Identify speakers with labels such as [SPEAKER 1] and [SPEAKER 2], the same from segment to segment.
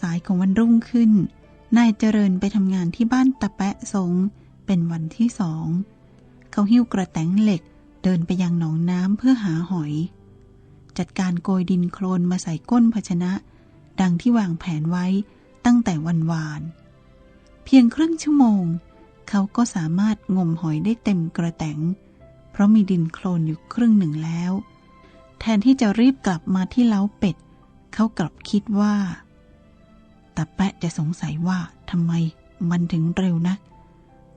[SPEAKER 1] สายของวันรุ่งขึ้น นายเจริญไปทำงานที่บ้านตะแปะสง เป็นวันที่สอง เขาหิ้วกระแตงเหล็กเดินไปยังหนองน้ำเพื่อหาหอย จัดการโกยดินโคลนมาใส่ก้นภาชนะ ดังที่วางแผนไว้ตั้งแต่วันวาน เพียงครึ่งชั่วโมง เขาก็สามารถงมหอยได้เต็มกระแตงเพราะมีดินโคลนอยู่ครึ่งหนึ่งแล้ว แทนที่จะรีบกลับมาที่เล้าเป็ด เขากลับคิดว่า ตาแปะจะสงสัยว่าทำไมมันถึงเร็วนัก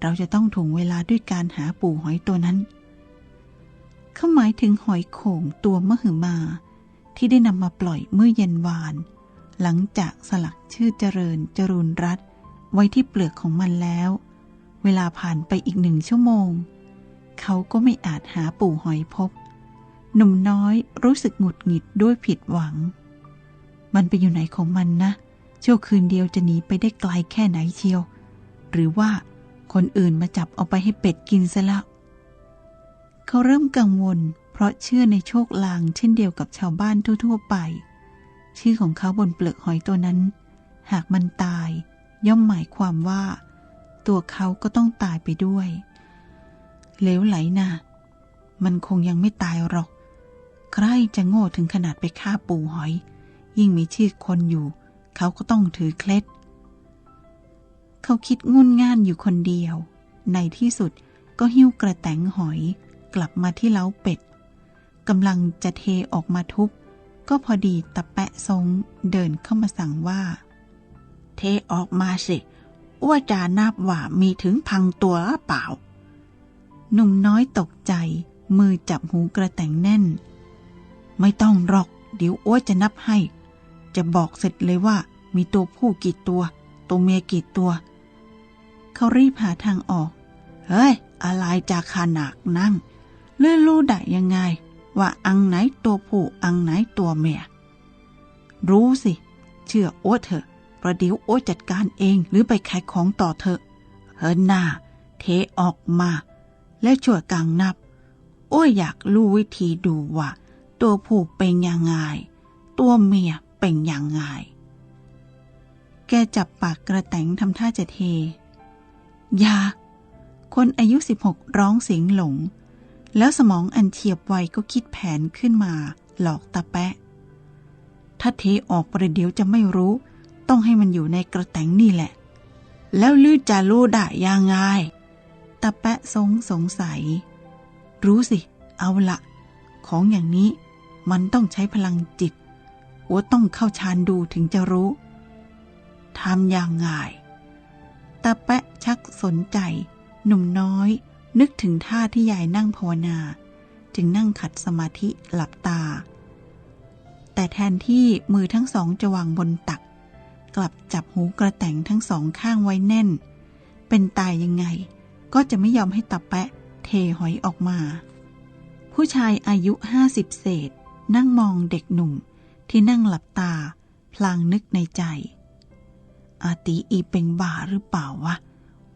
[SPEAKER 1] เราจะต้องถ่วงเวลาด้วยการหาปูหอยตัวนั้น เขาหมายถึงหอยโข่งตัวมหึมา ที่ได้นำมาปล่อยเมื่อเย็นวาน หลังจากสลักชื่อเจริญจรูนรัตไว้ที่เปลือกของมันแล้ว เวลาผ่านไปอีกหนึ่งชั่วโมง เขาก็ไม่อาจหาปูหอยพบ หนุ่มน้อยรู้สึกหงุดหงิดด้วยผิดหวัง มันไปอยู่ไหนของมันนะ ชั่วคืนเดียวจะหนีไปได้ไกลแค่ไหนเชียว หรือว่าคนอื่นมาจับเอาไปให้เป็ดกินซะแล้วเขาเริ่มกังวล เพราะเชื่อในโชคลางเช่นเดียวกับชาวบ้านทั่ว ๆ ไป ชื่อของเขาบนเปลือกหอยตัวนั้น หากมันตาย ย่อมหมายความว่า ตัวเขาก็ต้องตายไปด้วยเลวไหลนะมันคงยังไม่ตายหรอก ใครจะโง่ถึงขนาดไปฆ่าปูหอย ยิ่งมีชื่อคนอยู่ เขาก็ต้องถือเคล็ด เขาคิดงุนง่านอยู่คนเดียว ในที่สุดก็หิ้วกระแตงหอยกลับมาที่เล้าเป็ดกำลังจะเทออกมาทุบก็พอดีตะแปะทรงเดินเข้ามาสั่งว่า เทออกมาสิว่าจานับว่ามีถึงพังตัวเปล่า หนุ่มน้อยตกใจ มือจับหูกระแตงแน่น ไม่ต้องหรอก เดี๋ยวอ้วจะนับให้ จะบอกเสร็จเลยว่า มีตัวผู้กี่ตัว ตัวเมียกี่ตัว เขารีบหาทางออก เฮ้ย อะไรจากขนาดนั่ง เลื่อนรู้ได้ยังไง ว่าอังไหนตัวผู้อังไหนตัวเมีย รู้สิ เชื่อโอ้เถอะ ประเดี๋ยวโอ้จัดการเองหรือไปขายของต่อเถอะ เฮินหน้า เทออกมา แล้วช่วยกังนับ โอ้อยากรู้วิธีดูว่า ตัวผู้เป็นยังไงตัวเมีย เป็นยังไง แกจับปากกระแตงทำท่าจะเท ยา คนอายุ16ร้องเสียงหลง แล้วสมองอันเฉียบไวก็คิดแผนขึ้นมา หลอกตาแปะ ถ้าเทออกประเดี๋ยวจะไม่รู้ ต้องให้มันอยู่ในกระแตงนี่แหละ แล้วลือจะรู้ได้ยังไงตาแปะสงสงสัย รู้สิ เอาละ ของอย่างนี้มันต้องใช้พลังจิต อัวต้องเข้าฌานดูถึงจะรู้ทำอย่างไงตาแปะชักสนใจ หนุ่มน้อย นึกถึงท่าที่ยายนั่งภาวนา จึงนั่งขัดสมาธิหลับตา แต่แทนที่มือทั้งสองจะวางบนตัก กลับจับหูกระแต่งทั้งสองข้างไว้แน่น เป็นตายยังไง ก็จะไม่ยอมให้ตาแปะเทหอยออกมา ผู้ชายอายุห้าสิบเศษ นั่งมองเด็กหนุ่ม ที่นั่งหลับตา พลางนึกในใจ อาตีอีเป็นบ้าหรือเปล่าวะ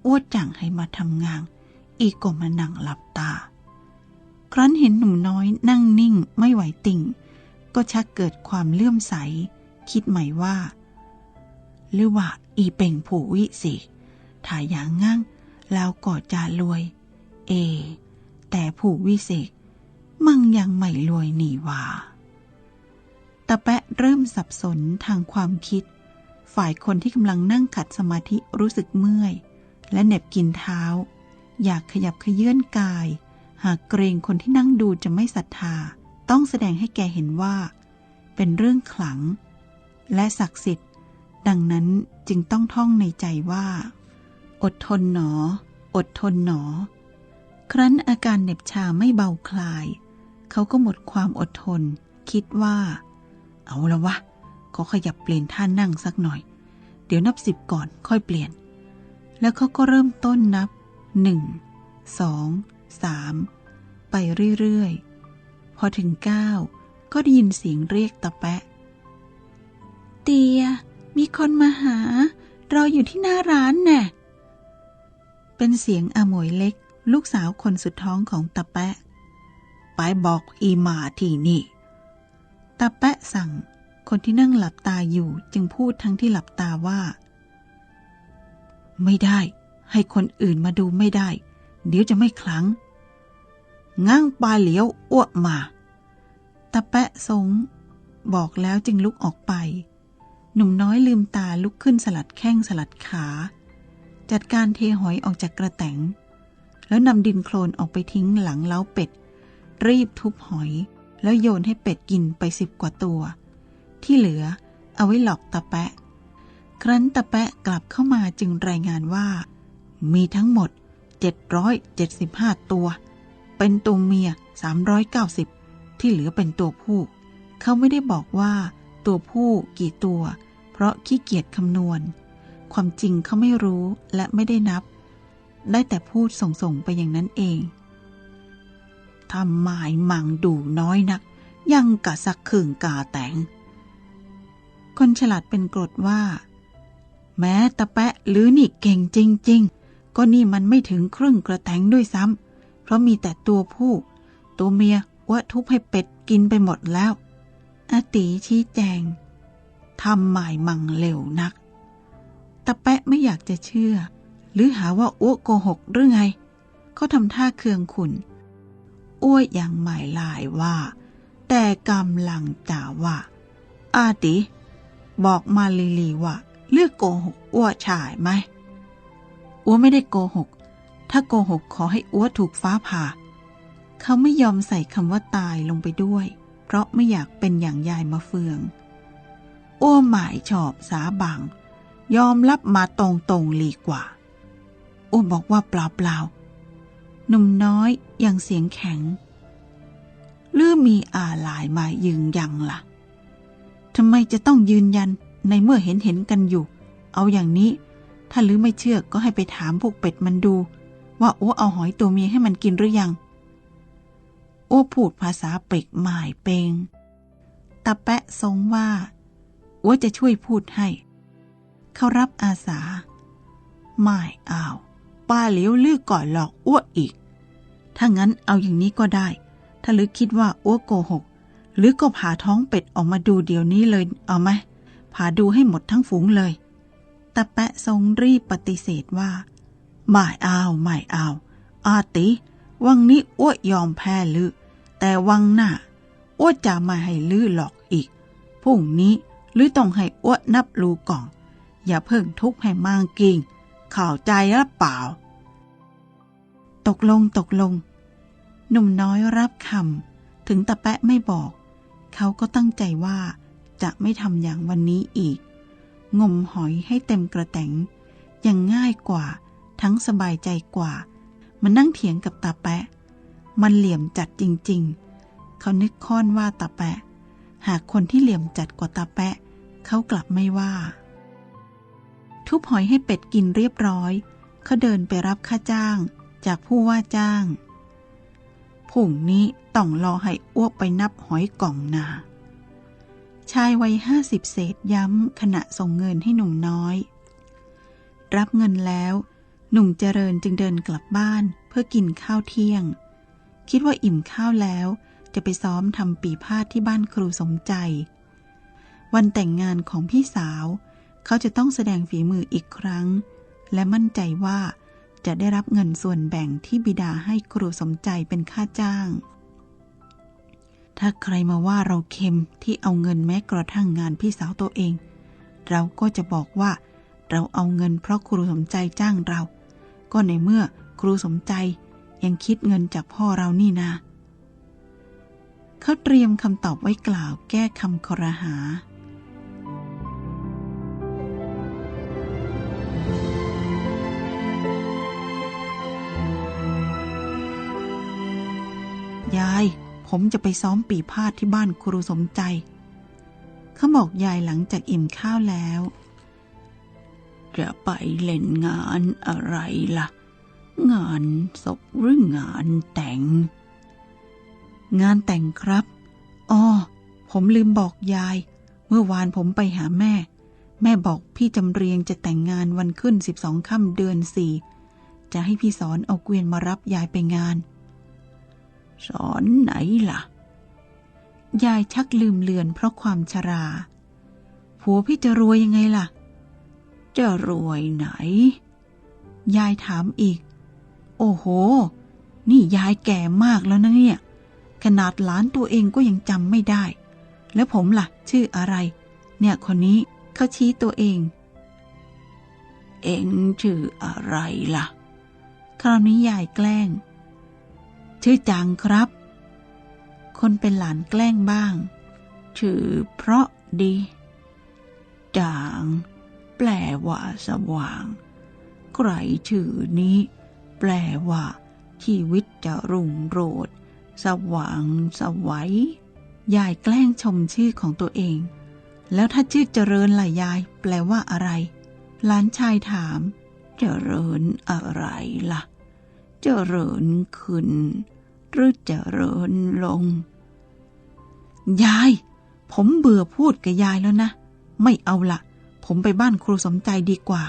[SPEAKER 1] อ้วดจังให้มาทำงาน อีก็มานั่งหลับตา ครั้นเห็นหนุ่มน้อยนั่งนิ่งไม่ไหวติ่ง ก็ชักเกิดความเลื่อมใส คิดใหม่ว่า หรือว่าอีเป่งผู้วิสิถ้าอย่างงั้งแล้วก็จะรวย เอ แต่ผู้วิเศษ มั่งยังไม่รวยนี่ว่า ตะแปะเริ่มสับสนทางความคิด ฝ่ายคนที่กำลังนั่งขัดสมาธิรู้สึกเมื่อย และเหน็บกินเท้า อยากขยับขยื่นกาย หากเกรงคนที่นั่งดูจะไม่ศรัทธา ต้องแสดงให้แกเห็นว่า เป็นเรื่องขลัง และศักดิ์สิทธิ์ ดังนั้นจึงต้องท่องในใจว่า อดทนหนอ อดทนหนอ ครั้นอาการเหน็บชาไม่เบาคลาย เขาก็หมดความอดทน คิดว่า เอาละวะขอขยับเปลี่ยนท่านั่งสักหน่อย เดี๋ยวนับสิบก่อนค่อยเปลี่ยน แล้วเขาก็เริ่มต้นนับหนึ่งสองสามไปเรื่อยๆ พอถึงเก้าก็ได้ยินเสียงเรียกตะแปะ เตีย มีคนมาหา เราอยู่ที่หน้าร้านแน่เป็นเสียงอาหมวยเล็ก ลูกสาวคนสุดท้องของตะแปะ ไปบอกอีหมาที่นี่ ตะแปะสั่ง คนที่นั่งหลับตาอยู่จึงพูดทั้งที่หลับตาว่า ไม่ได้ ให้คนอื่นมาดูไม่ได้ เดี๋ยวจะไม่คลังง้างปลาเหลียวอ้วกมาตะแปะสง บอกแล้วจึงลุกออกไป หนุ่มน้อยลืมตาลุกขึ้นสลัดแข้งสลัดขา จัดการเทหอยออกจากกระแตงแล้วนำดินโคลนออกไปทิ้งหลังเล้าเป็ด รีบทุบหอย แล้วโยนให้เป็ดกินไปสิบกว่าตัว ที่เหลือเอาไว้หลอกตะแปะ ครั้นตะแปะกลับเข้ามาจึงรายงานว่า มีทั้งหมด 775 ตัว เป็นตัวเมีย 390 ที่เหลือเป็นตัวผู้ เขาไม่ได้บอกว่า ตัวผู้กี่ตัว เพราะขี้เกียจคำนวณ ความจริงเขาไม่รู้และไม่ได้นับ ได้แต่พูดส่งๆไปอย่างนั้นเอง ทำหมายมังดูน้อยนัก ยังกะสักขึงกาแตง คนฉลาดเป็นกรดว่า แม้ตะแปะหรือนี่เก่งจริง ๆ ก็นี่มันไม่ถึงครึ่งกระแตงด้วยซ้ำเพราะมีแต่ตัวผู้ ตัวเมียว่าทุบให้เป็ดกินไปหมดแล้ว อตีชี้แจงทำหมายมังเร็วนัก ตะแปะไม่อยากจะเชื่อ หรือหาว่าอ้วโกหกหรือไง เขาทำท่าเคืองขุน อ้วยอย่างหมายลายว่า แต่กำลังจ่าว่า อาติ บอกมาลีลีว่า เลือกโกหกอ้วชายไหมอ้วไม่ได้โกหก ถ้าโกหกขอให้อ้วถูกฟ้าผ่า เขาไม่ยอมใส่คำว่าตายลงไปด้วย เพราะไม่อยากเป็นอย่างยายมาเฟืองอ้วหมายชอบสาบัง ยอมรับมาตรงๆลีกว่าอ้วบอกว่าเปล่าเปล่า หนุ่มน้อยอย่างเสียงแข็งลือมีอาลายมายืนยันละ่ะทำไมจะต้องยืนยันในเมื่อเห็นเห็นกันอยู่ เอาอย่างนี้ ถ้าลือไม่เชื่อก็ให้ไปถามพวกเป็ดมันดู ว่าโอ้เอาหอยตัวเมียให้มันกินหรือยัง โอ้พูดภาษาเปรกหมายเปงตาแปะทรงว่าโอ้จะช่วยพูดให้ เขารับอาสา ไม่อ้าวป้าเลี้ยวลือก่อนหลอกอ้วอีก ถ้างั้นเอาอย่างนี้ก็ได้ ถ้าลือคิดว่าอ้วโกหก หรือก็ผ่าท้องเป็ดออกมาดูเดี๋ยวนี้เลย เอาไหมผ่าดูให้หมดทั้งฝูงเลยตะแปะทรงรีบปฏิเสธว่า ไม่เอาไม่เอา อาติ วังนี้อ้วยอมแพ้ลือ แต่วังหน้าอ้วจะมาให้ลือหลอกอีก พรุ่งนี้ลือต้องให้อ้วนับรูกล่อง อย่าเพิ่งทุกข์ให้มางกิงข่าวใจหรือเปล่า ตกลงตกลง หนุ่มน้อยรับคำถึงตะแปะไม่บอก เขาก็ตั้งใจว่าจะไม่ทำอย่างวันนี้อีก งมหอยให้เต็มกระแตงยังง่ายกว่า ทั้งสบายใจกว่า มันนั่งเถียงกับตาแปะ มันเหลี่ยมจัดจริง ๆ เขานึกค้อนว่าตาแปะ หากคนที่เหลี่ยมจัดกว่าตาแปะ เขากลับไม่ว่า ทุบหอยให้เป็ดกินเรียบร้อย เขาเดินไปรับค่าจ้าง จากผู้ว่าจ้างผุ่งนี้ต้องรอให้อ้วกไปนับหอยกล่องนา ชายวัยห้าสิบเศษย้ำขณะส่งเงินให้หนุ่มน้อย รับเงินแล้วหนุ่มเจริญจึงเดินกลับบ้านเพื่อกินข้าวเที่ยง คิดว่าอิ่มข้าวแล้วจะไปซ้อมทำปีพาดที่บ้านครูสมใจ วันแต่งงานของพี่สาว เขาจะต้องแสดงฝีมืออีกครั้ง และมั่นใจว่า จะได้รับเงินส่วนแบ่งที่บิดาให้ครูสมใจเป็นค่าจ้าง ถ้าใครมาว่าเราเค็มที่เอาเงินแม้กระทั่งงานพี่สาวตัวเอง เราก็จะบอกว่าเราเอาเงินเพราะครูสมใจจ้างเรา ก็ในเมื่อครูสมใจยังคิดเงินจากพ่อเรานี่นาเขาเตรียมคำตอบไว้กล่าวแก้คำครหา ยาย ผมจะไปซ้อมปีพาดที่บ้านครูสมใจเขาบอกยายหลังจากอิ่มข้าวแล้ว จะไปเล่นงานอะไรล่ะ งานศพหรืองานแต่ง งานแต่งครับอ๋อผมลืมบอกยาย เมื่อวานผมไปหาแม่ แม่บอกพี่จำเรียงจะแต่งงานวันขึ้นสิบสองค่ำเดือนสี่จะให้พี่สอนเอาเกวียนมารับยายไปงาน สอนไหนล่ะ ยายชักลืมเลือนเพราะความชรา ผัวพี่จะรวยยังไงล่ะ จะรวยไหน ยายถามอีก โอ้โห นี่ยายแก่มากแล้วนะเนี่ย ขนาดหลานตัวเองก็ยังจำไม่ได้ แล้วผมล่ะ ชื่ออะไร เนี่ยคนนี้เขาชี้ตัวเอง เองชื่ออะไรล่ะ คราวนี้ยายแกล้ง ชื่อจังครับ คนเป็นหลานแกล้งบ้าง ชื่อเพราะดี จาง แปลว่าสว่าง ใครชื่อนี้ แปลว่า ชีวิตจะรุ่งโรจน์สว่างสวัยยายแกล้งชมชื่อของตัวเอง แล้วถ้าชื่อเจริญล่ะยาย แปลว่าอะไร หลานชายถาม เจริญอะไรล่ะ เจริญขึ้น หรือเจริญลง ยาย ผมเบื่อพูดกับยายแล้วนะ ไม่เอาละผมไปบ้านครูสมใจดีกว่า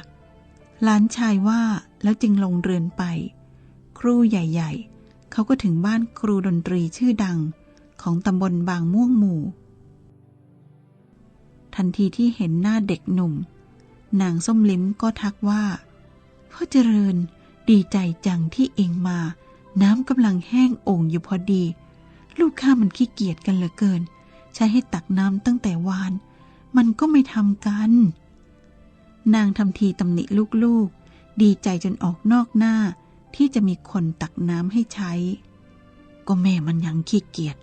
[SPEAKER 1] หลานชายว่าแล้วจึงลงเรือนไป ครูใหญ่ ๆ เขาก็ถึงบ้านครูดนตรีชื่อดังของตำบลบางม่วงหมู่ ทันทีที่เห็นหน้าเด็กหนุ่ม นางส้มลิ้มก็ทักว่า พ่อเจริญ ดีใจจังที่เองมา น้ำกำลังแห้งโอ่งอยู่พอดี ลูกข้ามันขี้เกียจกันเหลือเกิน ใช้ให้ตักน้ำตั้งแต่วาน มันก็ไม่ทำกัน นางทำทีตำหนิลูกๆ ดีใจจนออกนอกหน้าที่จะมีคนตักน้ำให้ใช้ ก็แม่มันยังขี้เกียจ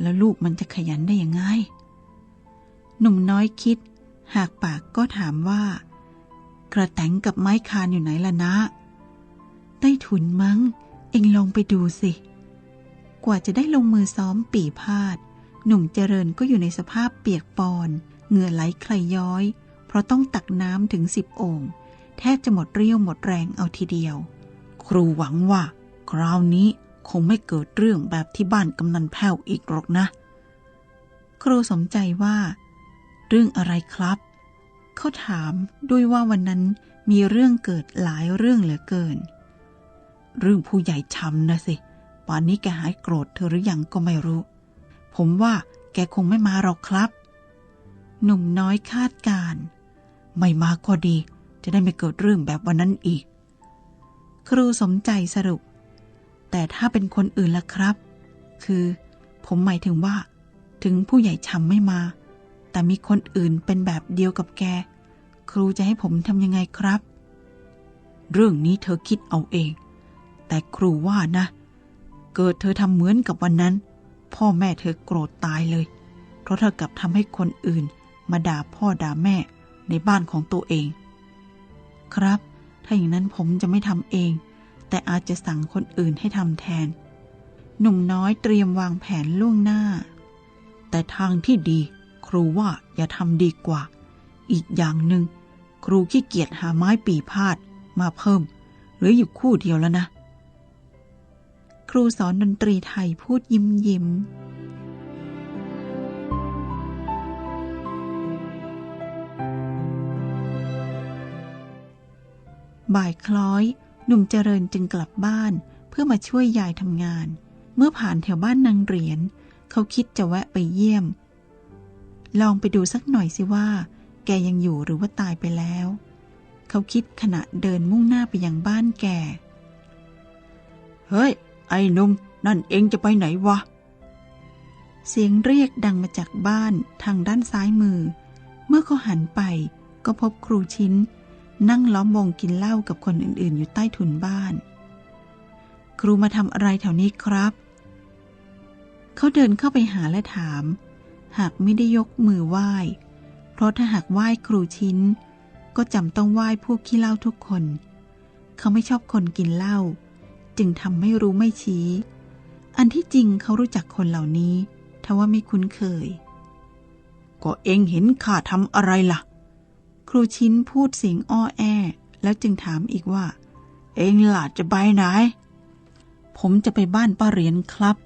[SPEAKER 1] แล้วลูกมันจะขยันได้ยังไง หนุ่มน้อยคิด หากปากก็ถามว่า กระแตงกับไม้คานอยู่ไหนล่ะนะ ใต้ถุนมั้ง เองลองไปดูสิ กว่าจะได้ลงมือซ้อมปีพาด หนุ่มเจริญก็อยู่ในสภาพเปียกปอน เหงื่อไหลใครย้อย เพราะต้องตักน้ำถึงสิบโอ่งแทบจะหมดเรี่ยวหมดแรงเอาทีเดียว ครูหวังว่า คราวนี้คงไม่เกิดเรื่องแบบที่บ้านกำนันแพ้วอีกหรอกนะ ครูสมใจว่า เรื่องอะไรครับ เขาถามด้วยว่าวันนั้นมีเรื่องเกิดหลายเรื่องเหลือเกิน เรื่องผู้ใหญ่ชำนะสิ ป่านนี้แกหายโกรธเธอหรือยังก็ไม่รู้ ผมว่าแกคงไม่มาหรอกครับ หนุ่มน้อยคาดการ ไม่มาก็ดี จะได้ไม่เกิดเรื่องแบบวันนั้นอีก ครูสมใจสรุป แต่ถ้าเป็นคนอื่นล่ะครับ คือ ผมหมายถึงว่า ถึงผู้ใหญ่ชำไม่มา แต่มีคนอื่นเป็นแบบเดียวกับแก ครูจะให้ผมทำยังไงครับ เรื่องนี้เธอคิดเอาเอง แต่ครูว่านะ เกิดเธอทำเหมือนกับวันนั้น พ่อแม่เธอโกรธตายเลย เพราะเธอกลับทำให้คนอื่น มาด่าพ่อด่าแม่ในบ้านของตัวเอง ครับ ถ้าอย่างนั้นผมจะไม่ทำเอง แต่อาจจะสั่งคนอื่นให้ทำแทน หนุ่มน้อยเตรียมวางแผนล่วงหน้า แต่ทางที่ดี ครูว่าอย่าทำดีกว่า อีกอย่างหนึ่งครูขี้เกียจหาไม้ปีพาดมาเพิ่มเหลืออยู่คู่เดียวแล้วนะ รูสอนดนตรีไทยพูดยิ้มยิ้มบ่ายคล้อย หนุ่มเจริญจึงกลับบ้านเพื่อมาช่วยยายทำงาน เมื่อผ่านแถวบ้านนางเหรียญเขาคิดจะแวะไปเยี่ยม ลองไปดูสักหน่อยสิว่า แกยังอยู่หรือว่าตายไปแล้ว เขาคิดขณะเดินมุ่งหน้าไปยังบ้านแก เฮ้ย ไอ้นุ่มนั่นเองจะไปไหนวะ เสียงเรียกดังมาจากบ้านทางด้านซ้ายมือ เมื่อเขาหันไปก็พบครูชิ้น นั่งล้อมวงกินเหล้ากับคนอื่นๆ อยู่ใต้ถุนบ้าน ครูมาทำอะไรแถวนี้ครับ เขาเดินเข้าไปหาและถาม หากไม่ได้ยกมือไหว้ เพราะถ้าหากไหว้ครูชิ้น ก็จำต้องไหว้พวกขี้เหล้าทุกคน เขาไม่ชอบคนกินเหล้า จึงทำไม่รู้ไม่ชี้ อันที่จริงเขารู้จักคนเหล่านี้ทว่าไม่คุ้นเคย ก็เองเห็นข้าทำอะไรล่ะ ครูชิ้นพูดเสียงอ้อแอ แล้วจึงถามอีกว่า เองหล่ะจะไปไหน ผมจะไปบ้านป้าเหรียญครับ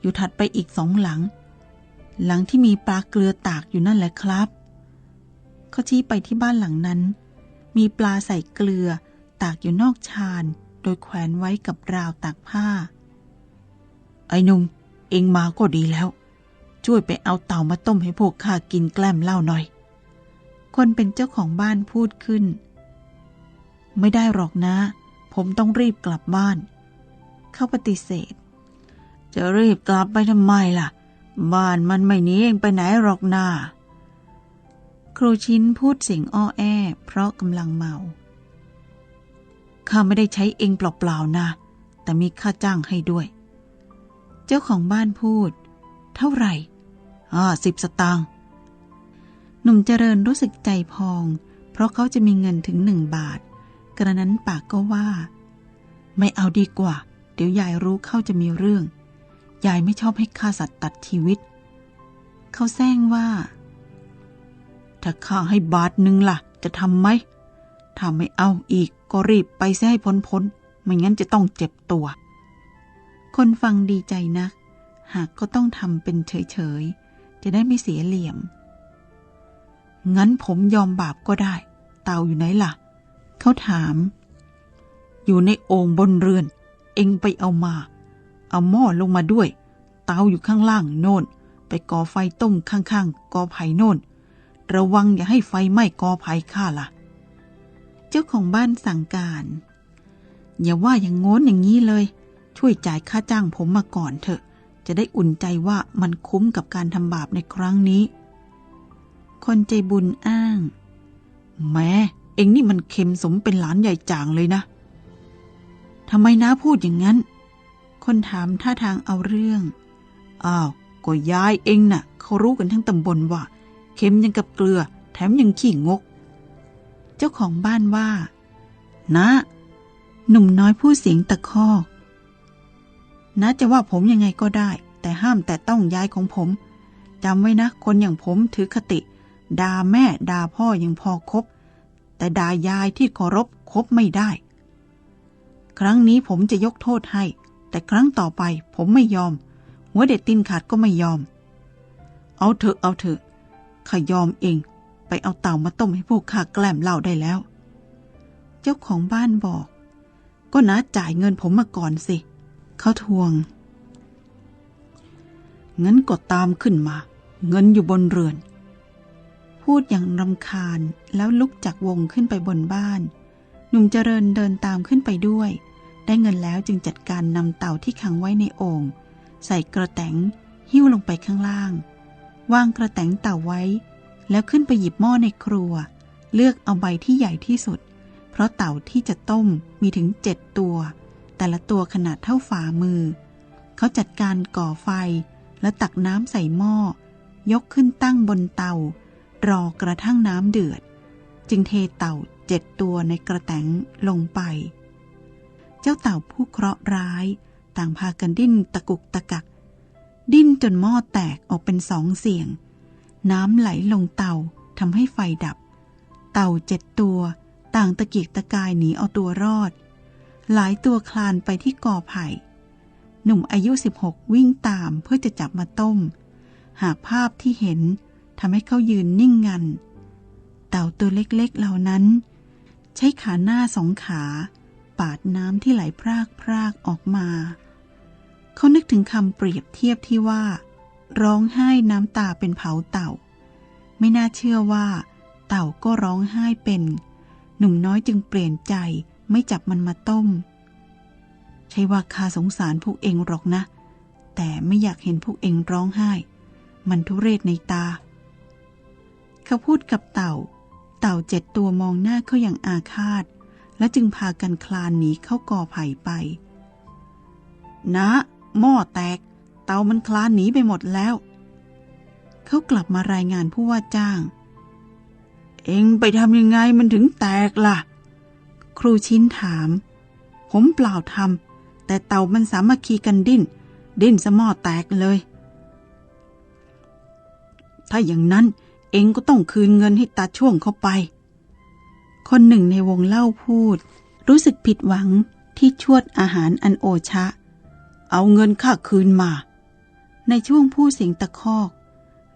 [SPEAKER 1] อยู่ถัดไปอีกสองหลัง หลังที่มีปลาเกลือตากอยู่นั่นแหละครับเขาชี้ไปที่บ้านหลังนั้น มีปลาใส่เกลือตากอยู่นอกชาน ดยแขวนไว้กับราวตากผ้า ไอ้นุ่มเองมาก็ดีแล้ว ช่วยไปเอาเต่ามาต้มให้พวกข้ากินแกล้มเหล้าหน่อย คนเป็นเจ้าของบ้านพูดขึ้น ไม่ได้หรอกนะ ผมต้องรีบกลับบ้าน เขาปฏิเสธ จะรีบกลับไปทำไมล่ะ บ้านมันไม่หนีเองไปไหนหรอกนาครูชิ้นพูดเสียงอ้อแอ เพราะกำลังเมา ข้าไม่ได้ใช้เองเปล่าๆนะ แต่มีค่าจ้างให้ด้วย เจ้าของบ้านพูด เท่าไหร่อ่าสิบสตางค์ หนุ่มเจริญรู้สึกใจพอง เพราะเขาจะมีเงินถึงหนึ่งบาท กระนั้นปากก็ว่า ไม่เอาดีกว่า เดี๋ยวยายรู้เข้าจะมีเรื่อง ยายไม่ชอบให้ฆ่าสัตว์ตัดชีวิต เขาแซงว่า ถ้าข้าให้บาทหนึ่งล่ะ จะทำไหม ถ้าไม่เอาอีกก็รีบไปซะให้พ้นพ้นไม่งั้นจะต้องเจ็บตัว คนฟังดีใจนัก หากก็ต้องทำเป็นเฉยๆ จะได้ไม่เสียเหลี่ยม งั้นผมยอมบาปก็ได้ เตาอยู่ไหนล่ะ เขาถาม อยู่ในโอ่งบนเรือน เองไปเอามา เอาหม้อลงมาด้วย เตาอยู่ข้างล่างโน่น ไปก่อไฟต้มข้างๆกอไผ่โน่น ระวังอย่าให้ไฟไหม้กอไผ่ข้าล่ะ เจ้าของบ้านสั่งการ อย่าว่าอย่างโง้นอย่างนี้เลย ช่วยจ่ายค่าจ้างผมมาก่อนเถอะ จะได้อุ่นใจว่ามันคุ้มกับการทำบาปในครั้งนี้ คนใจบุญอ้าง แม้เอ็งนี่มันเค็มสมเป็นหลานใหญ่จางเลยนะทำไมน้าพูดอย่างนั้น คนถามท่าทางเอาเรื่อง อ้าว ก็ยายเองน่ะ เขารู้กันทั้งตำบลว่า เค็มยังกับเกลือ แถมยังขี้งก เจ้าของบ้านว่า นะ หนุ่มน้อยพูดเสียงตะคอกนะจะว่าผมยังไงก็ได้ แต่ห้ามแต่ต้องยายของผมจำไว้นะ คนอย่างผมถือคติด่าแม่ด่าพ่อยังพอคบ แต่ด่ายายที่เคารพคบไม่ได้ ครั้งนี้ผมจะยกโทษให้ แต่ครั้งต่อไปผมไม่ยอม หัวเด็ดตินขาดก็ไม่ยอม เอาเถอะเอาเถอะข้ายอมเอง ไปเอาเต่ามาต้มให้พวกข้าแกล้มเหล้าได้แล้ว เจ้าของบ้านบอก ก็นะจ่ายเงินผมมาก่อนสิ เขาทวง งั้นก็ตามขึ้นมา เงินอยู่บนเรือน พูดอย่างรำคาญแล้วลุกจากวงขึ้นไปบนบ้าน หนุ่มเจริญเดินตามขึ้นไปด้วย ได้เงินแล้วจึงจัดการนำเต่าที่ขังไว้ในโอ่งใส่กระแตงหิ้วลงไปข้างล่าง วางกระแตงเต่าไว้ แล้วขึ้นไปหยิบหม้อในครัว เลือกเอาใบที่ใหญ่ที่สุด เพราะเต่าที่จะต้มมีถึงเจ็ดตัว แต่ละตัวขนาดเท่าฝ่ามือ เขาจัดการก่อไฟ แล้วตักน้ำใส่หม้อ ยกขึ้นตั้งบนเตา รอกระทั่งน้ำเดือด จึงเทเต่าเจ็ดตัวในกระแตงลงไป เจ้าเต่าผู้เคราะห์ร้าย ต่างพากันดิ้นตะกุกตะกัก ดิ้นจนหม้อแตกออกเป็นสองเสียง น้ำไหลลงเต่าทำให้ไฟดับ เต่าเจ็ดตัว ต่างตะเกียกตะกายหนีเอาตัวรอด หลายตัวคลานไปที่กอไผ่ หนุ่มอายุ 16 วิ่งตามเพื่อจะจับมาต้ม หากภาพที่เห็นทำให้เขายืนนิ่งงัน เต่าตัวเล็กๆเหล่านั้น ใช้ขาหน้าสองขา ปาดน้ำที่ไหลพรากพรากออกมา เขานึกถึงคำเปรียบเทียบที่ว่า ร้องไห้น้ำตาเป็นเผาเต่า ไม่น่าเชื่อว่า เต่าก็ร้องไห้เป็น หนุ่มน้อยจึงเปลี่ยนใจไม่จับมันมาต้ม ใช่ว่าข้าสงสารพวกเองหรอกนะ แต่ไม่อยากเห็นพวกเองร้องไห้ มันทุเรศในตา เขาพูดกับเต่า เต่าเจ็ดตัวมองหน้าเขาอย่างอาฆาต และจึงพากันคลานหนีเข้ากอไผ่ไป นะ หม้อแตก เต่ามันคลานหนีไปหมดแล้ว เขากลับมารายงานผู้ว่าจ้าง เอ็งไปทำยังไงมันถึงแตกล่ะ ครูชิ้นถาม ผมเปล่าทำแต่เต่ามันสามัคคีกันดิ้น ดิ้นสมอแตกเลย ถ้าอย่างนั้นเองก็ต้องคืนเงินให้ตาช่วงเข้าไป คนหนึ่งในวงเล่าพูด รู้สึกผิดหวังที่ชวดอาหารอันโอชะ เอาเงินค่าคืนมา ในช่วงพูดเสียงตะคอก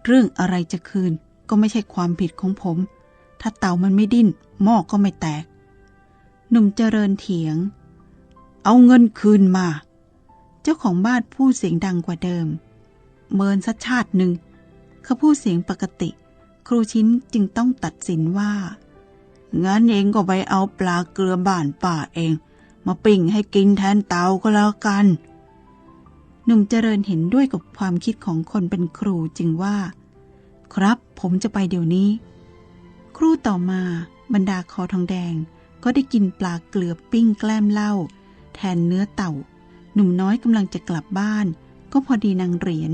[SPEAKER 1] เรื่องอะไรจะคืนก็ไม่ใช่ความผิดของผม ถ้าเต่ามันไม่ดิ้น หม้อก็ไม่แตก หนุ่มเจริญเถียง เอาเงินคืนมา เจ้าของบ้านพูดเสียงดังกว่าเดิม เมินสักชาติหนึ่งเขาพูดเสียงปกติ ครูชิ้นจึงต้องตัดสินว่า งั้นเองก็ไปเอาปลาเกลือบ้านป่าเอง มาปิ้งให้กินแทนเตาก็แล้วกัน หนุ่มเจริญเห็นด้วยกับความคิดของคนเป็นครูจึงว่า ครับผมจะไปเดี๋ยวนี้ ครูต่อมาบรรดาคอทองแดงก็ได้กินปลาเกลือปิ้งแกล้มเหล้าแทนเนื้อเต่า หนุ่มน้อยกำลังจะกลับบ้าน ก็พอดีนางเหรียญ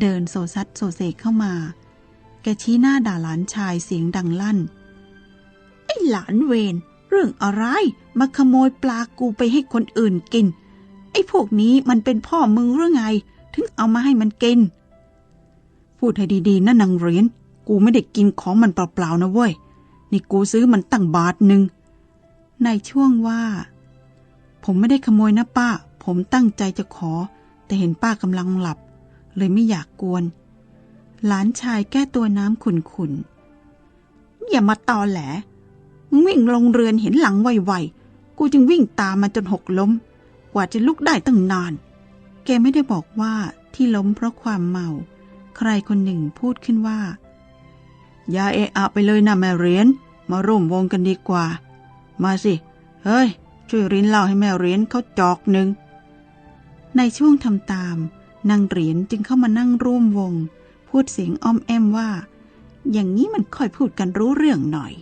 [SPEAKER 1] เดินโซซัดโซเซเข้ามา แกชี้หน้าด่าหลานชายเสียงดังลั่น ไอ้หลานเวนเรื่องอะไรมาขโมยปลากูไปให้คนอื่นกิน พวกนี้มันเป็นพ่อมึงหรือไง ถึงเอามาให้มันกิน พูดให้ดีๆนะนางเรียญกูไม่ได้กินของมันเปล่าๆนะเว้ย นี่กูซื้อมันตั้งบาทหนึ่ง ในช่วงว่า ผมไม่ได้ขโมยนะป้า ผมตั้งใจจะขอ แต่เห็นป้ากำลังหลับ เลยไม่อยากกวน หลานชายแก้ตัวน้ำขุนๆ อย่ามาตอแหล วิ่งลงเรือนเห็นหลังไวๆ กูจึงวิ่งตามมาจนหกล้ม กว่าจะลุกได้ตั้งนาน แกไม่ได้บอกว่าที่ล้มเพราะความเมา ใครคนหนึ่งพูดขึ้นว่า อย่าเอะอะไปเลยนะแม่เหรียญมาร่วมวงกันดีกว่า มาสิ เฮ้ย ช่วยรินเล่าให้แม่เหรียญเขาจอกหนึ่ง ในช่วงทำตาม นางเหรียญจึงเข้ามานั่งร่วมวง พูดเสียงอ้อมแอมว่า อย่างนี้มันค่อยพูดกันรู้เรื่องหน่อย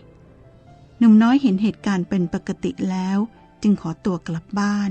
[SPEAKER 1] หนุ่มน้อยเห็นเหตุการณ์เป็นปกติแล้ว จึงขอตัวกลับบ้าน